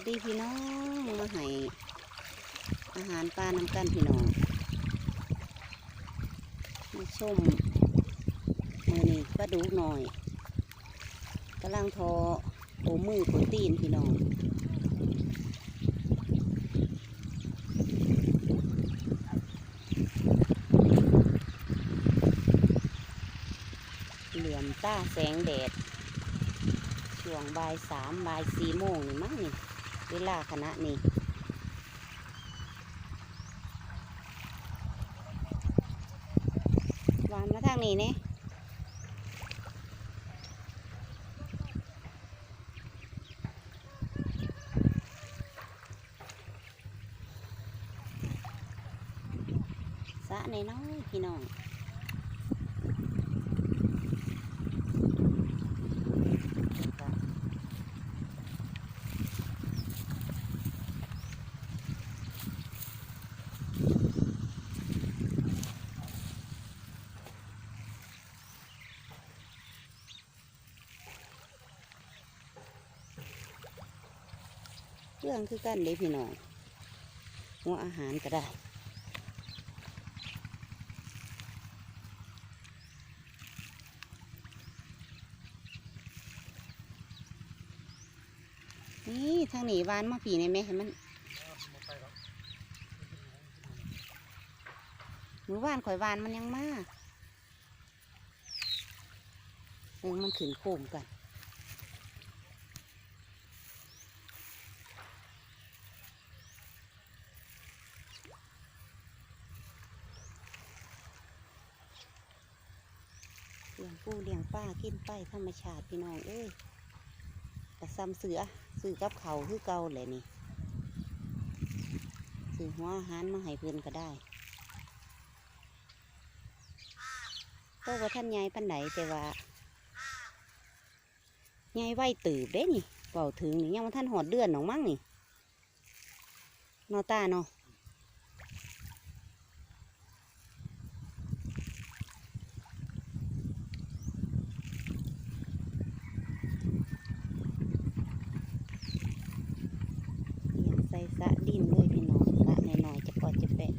วัสดีพี่น้องมาให้อาหารปลานำกันพี่น้องมาชมมือนี่ปลาดุกหน่อยกำลังทอโอมือโปรตีนพี่น้องเหลื่อมตาแสงแดดช่วงบ่ายสามบ่ายสี่โมงนี่มั้งนี่ เวลาคณะนี่วานมาทางนี้เนี่ยสะในน้อยพี่น้อง เรื่องคือกันเลยพี่น้องหัวอาหารก็ได้นี่ทางหนีวานมาผีในแม่เห็นมันมือวานข่อยวานมันยังมาเออมันขึ้นโค้งกัน เลี้ยงปูเลี้ยงป้ากินไปธรรมชาติพี่น้องเอ้ยกระซำเสือซื้อกับเขาคือเก่าเลยนี่ซื้อหัวอาหารมาให้เพื่อนก็ได้โตว่าท่านยายปันไหนแต่ว่ายายไหวตื่นเด้นี่เป่าถึงนี่ยังว่าท่านหอดเดือนหนองมั่งนี่นอตาเนาะ เลี้ยงใส่สะดินเลยพี่น้องสะน้อยๆจะปอดจะแปะ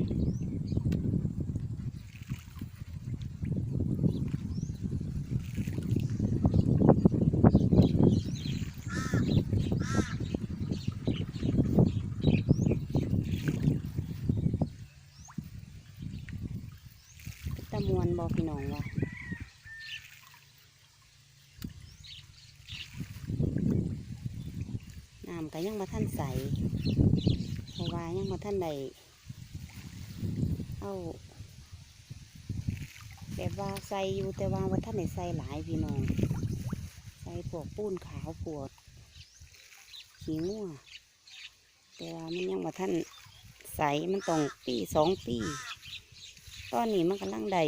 ตะมวนบอก พี่น้องว่าน้ำก็ยังมาท่านใสเพราะว่ายังมาท่านใดเอาแบบว่าใส่อยู่แต่ว่าว่าท่านไหนใส่หลายพี่น้องใส่พวกปูนขาวพวกขี้งัวแต่ว่ามันยังมาท่านใสมันต้องปีสองปีตอนนี้มันกำลังได้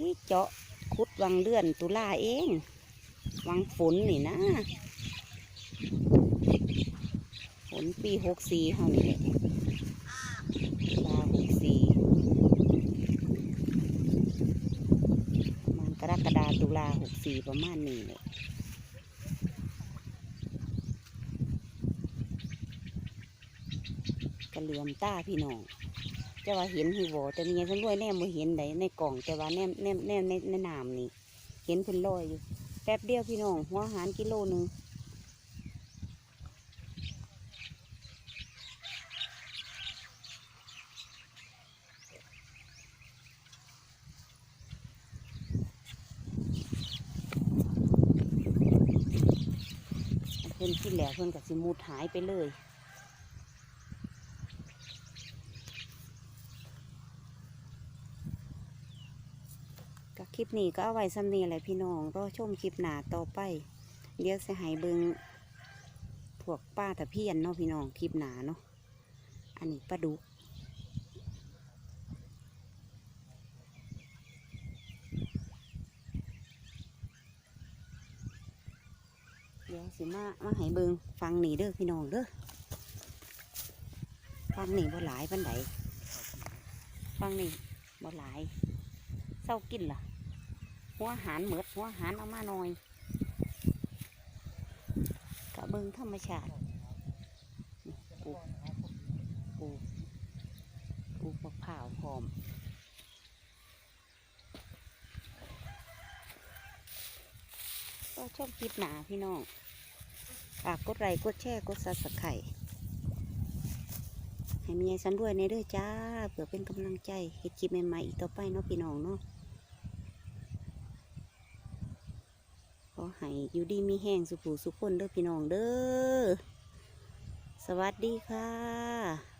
นี่เจาะคุดวังเดือนตุลาเอง วังฝนนี่นะ ฝนปีหกสี่เท่านี้แหละลาหกสี่ประมากรกฎาตุลาหกสี่ประมาณนี้เลยกระเหลื่อมตาพี่น้อง จะว่าเห็นหิวแต่มีเงี้ยฉันรวยแน่บ่เห็นไดในกล่องแต่ว่าแนมแนมแนมในในน้ำนี่เห็นเพิ่นลอยอยู่แป๊บเดียวพี่น้องหัวหารกิโลหนึ่งเพิ่นกินแล้วเพิ่นกับสิมุดหายไปเลย คลิปนี้ก็เอาไว้ซ้ำนี้แหละพี่น้องรอชมคลิปหนาต่อไป เดี๋ยวจะให้เบิงพวกป้าตะเพียนเนาะพี่น้องคลิปหนาเนาะอันนี้ปลาดุกเดี๋ยวสิมามาให้เบิงฟังหนีเด้อพี่น้องเด้อฟังหนีบ่หลายปันไดฟังหนีบ่หลายเศร้ากินล่ะ หัวหารเหมือดหัวหารเอามาหน่อยกับรมชาติปลูกปลูกปลูกมะพร้าวพร้อมก็ชอบคลิปหนาพี่น้องฝากกดไลค์กดแชร์กดซับสไครต์ให้มีไอ้สันด้วยในเด้อจ้าเพื่อเป็นกำลังใจเฮ็ดคลิปใหม่ๆอีกต่อไปเนาะพี่น้องเนาะ อให้อยู่ดีมีแห้งสุขูสุขคนเด้อพี่น้องเด้อ สวัสดีค่ะ